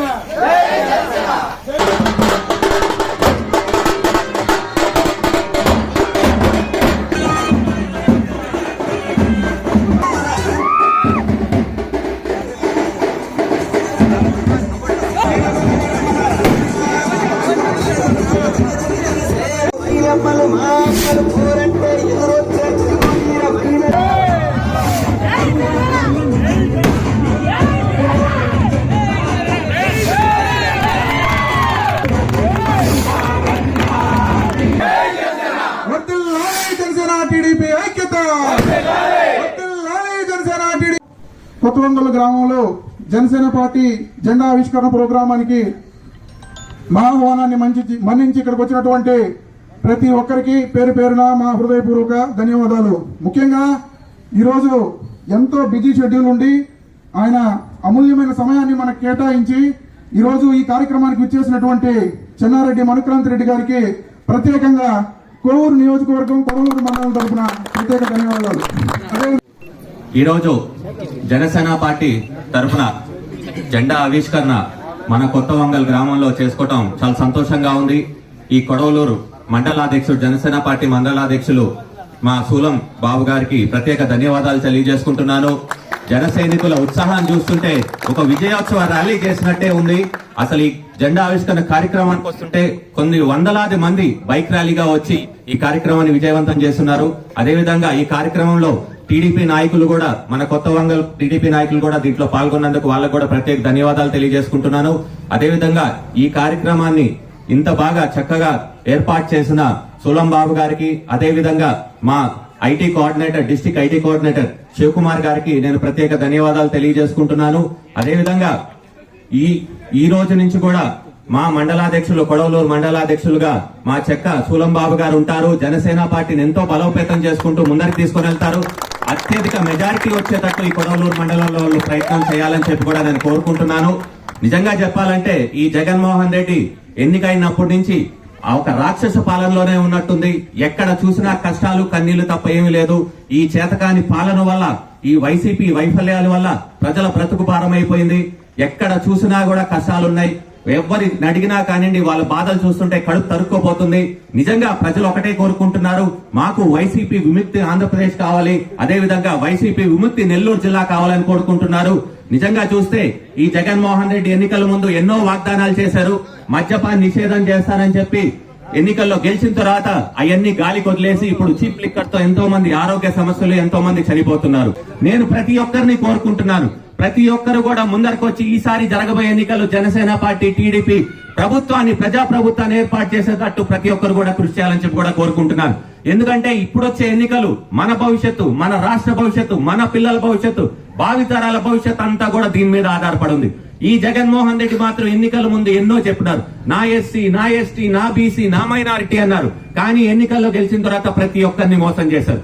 Jai Hind! కొత్తవంగల్ గ్రామంలో Janasena party జెండా ఆవిష్కరణ ప్రోగ్రామానికి మా ఆహ్వానాన్ని మంచి మన్నించి ఇక్కడికి వచ్చినటువంటి ప్రతి ఒక్కరికి పేరు పేరున మా హృదయపూర్వక ధన్యవాదాలు. ముఖ్యంగా ఈరోజు ఎంతో బిజీ షెడ్యూల్ ఉండి ఆయన అమూల్యమైన సమయాన్ని మనకు కేటాయించి ఈరోజు ఈ కార్యక్రమానికి విచ్చేసినటువంటి చెన్నారెడ్డి మనుక్రాంతి రెడ్డి గారికి ప్రత్యేకంగా కోవూరు నియోజకవర్గం కొడవూరు మండలం తరఫున ప్రత్యేక ధన్యవాదాలు. ఈరోజు జనసేన పార్టీ తరఫున జెండా ఆవిష్కరణ మన కొత్త వంగల్ గ్రామంలో చేసుకోవటం చాలా సంతోషంగా ఉంది. ఈ కొడవలూరు మండలాధ్యక్షుడు జనసేన పార్టీ మండలాధ్యక్షులు మా సూలం బాబు గారికి ప్రత్యేక ధన్యవాదాలు తెలియజేసుకుంటున్నాను. జన సైనికుల ఉత్సాహాన్ని చూస్తుంటే ఒక విజయోత్సవ ర్యాలీ చేసినట్టే ఉంది. అసలు ఈ జెండా ఆవిష్కరణ కార్యక్రమానికి వస్తుంటే కొన్ని వందలాది మంది బైక్ ర్యాలీగా వచ్చి ఈ కార్యక్రమాన్ని విజయవంతం చేస్తున్నారు. అదేవిధంగా ఈ కార్యక్రమంలో టీడీపీ నాయకులు కూడా మన కొత్త వంగల్ టీడీపీ నాయకులు కూడా దీంట్లో పాల్గొన్నందుకు వాళ్ళకు కూడా ప్రత్యేక ధన్యవాదాలు తెలియజేసుకుంటున్నాను. అదేవిధంగా ఈ కార్యక్రమాన్ని ఇంత బాగా చక్కగా ఏర్పాటు చేసిన సులం బాబు గారికి అదేవిధంగా మా IT coordinator district IT coordinator Shivakumar గారికి నేను ప్రత్యేక ధన్యవాదాలు తెలియజేసుకుంటున్నాను. అదేవిధంగా ఈ ఈ రోజు నుంచి కూడా మా మండలాధ్యక్షులు కొడవలూరు మండలాధ్యక్షులుగా మా చెక్క సూలంబాబు గారు ఉంటారు. జనసేన పార్టీని ఎంతో బలోపేతం చేసుకుంటూ ముందరికి తీసుకుని వెళ్తారు. అత్యధిక మెజారిటీ వచ్చేటట్టు ఈ కొడవలూరు మండలంలో వాళ్ళు ప్రయత్నం చేయాలని చెప్పి కూడా నేను కోరుకుంటున్నాను. నిజంగా చెప్పాలంటే ఈ జగన్మోహన్ రెడ్డి ఎన్నికైనప్పటి నుంచి ఒక రాక్షస పాలనలోనే ఉన్నట్టుంది. ఎక్కడ చూసినా కష్టాలు కన్నీళ్ళు తప్ప ఏమీ లేదు. ఈ చేతకాని పాలన వల్ల ఈ వైసీపీ వైఫల్యాల వల్ల ప్రజల బ్రతుకు భారమైపోయింది. ఎక్కడ చూసినా కూడా కష్టాలున్నాయి. ఎవరి అడిగినా కానివ్వండి వాళ్ళ బాధలు చూస్తుంటే కడుపు తరుక్కోపోతుంది నిజంగా ప్రజలు ఒకటే కోరుకుంటున్నారు మాకు వైసీపీ విముక్తి ఆంధ్రప్రదేశ్ కావాలి అదే విధంగా వైసీపీ విముక్తి నెల్లూరు జిల్లా కావాలని కోరుకుంటున్నారు. నిజంగా చూస్తే ఈ జగన్మోహన్ రెడ్డి ఎన్నికల ముందు ఎన్నో వాగ్దానాలు చేశారు మద్యపాన్ నిషేధం చేస్తానని చెప్పి ఎన్నికల్లో గెలిచిన తర్వాత అవన్నీ గాలి కొదిలేసి ఇప్పుడు చీప్ లిక్కర్తో ఎంతో మంది ఆరోగ్య సమస్యలు ఎంతో మంది చనిపోతున్నారు. నేను ప్రతి ఒక్కరిని కోరుకుంటున్నాను ప్రతి ఒక్కరు కూడా ముందరకు వచ్చి ఈసారి జరగబోయే ఎన్నికలు జనసేన పార్టీ టీడీపీ ప్రభుత్వాన్ని ప్రజా ప్రభుత్వాన్ని ఏర్పాటు చేసేటట్టు ప్రతి ఒక్కరు కూడా కృషి చేయాలని చెప్పి కూడా కోరుకుంటున్నాను ఎందుకంటే ఇప్పుడు వచ్చే ఎన్నికలు మన భవిష్యత్తు మన రాష్ట్ర భవిష్యత్తు మన పిల్లల భవిష్యత్తు భావితరాల భవిష్యత్తు అంతా కూడా దీని మీద ఆధారపడి ఉంది ఈ జగన్మోహన్ రెడ్డి మాత్రం ఎన్నికల ముందు ఎన్నో చెప్పినారు. నా ఎస్సీ నా ఎస్టీ నా బీసీ నా మైనారిటీ అన్నారు. కానీ ఎన్నికల్లో గెలిచిన తర్వాత ప్రతి ఒక్కరిని మోసం చేశారు.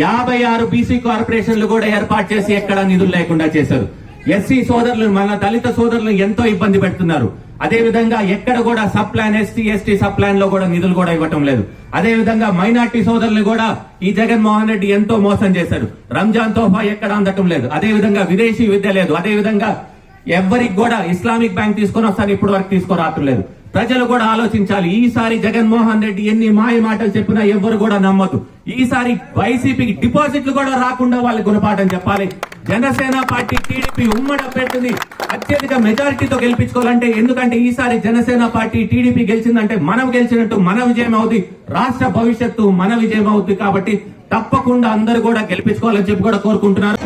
యాభై ఆరు బీసీ కార్పొరేషన్లు కూడా ఏర్పాటు చేసి ఎక్కడా నిధులు లేకుండా చేశారు. ఎస్సీ సోదరులు మన దళిత సోదరులు ఎంతో ఇబ్బంది పెడుతున్నారు. అదే విధంగా ఎక్కడ కూడా sub plan ST ST sub ప్లాన్లో కూడా నిధులు కూడా ఇవ్వటం లేదు. అదే విధంగా మైనార్టీ సోదరులు కూడా ఈ జగన్మోహన్ రెడ్డి ఎంతో మోసం చేశారు. రంజాన్ తోఫా ఎక్కడ అందటం లేదు. అదే విధంగా విదేశీ విద్య లేదు. అదే విధంగా ఎవ్వరికి కూడా ఇస్లామిక్ బ్యాంక్ తీసుకొని వస్తాను ఇప్పటి వరకు తీసుకురావటం లేదు. ప్రజలు కూడా ఆలోచించాలి. ఈసారి జగన్మోహన్ రెడ్డి ఎన్ని మాయ మాటలు చెప్పినా ఎవ్వరు కూడా నమ్మదు ఈసారి వైసీపీకి డిపాజిట్లు కూడా రాకుండా వాళ్ళు గుణపాఠం చెప్పాలి. జనసేన పార్టీ టీడీపీ ఉమ్మడ అభ్యర్థిని అత్యధిక మెజారిటీతో గెలిపించుకోవాలంటే ఎందుకంటే ఈసారి జనసేన పార్టీ టీడీపీ గెలిచిందంటే మనం గెలిచినట్టు మన విజయం అవుతుంది రాష్ట్ర భవిష్యత్తు మన విజయం అవుతుంది కాబట్టి తప్పకుండా అందరూ కూడా గెలిపించుకోవాలని చెప్పి కూడా కోరుకుంటున్నారు.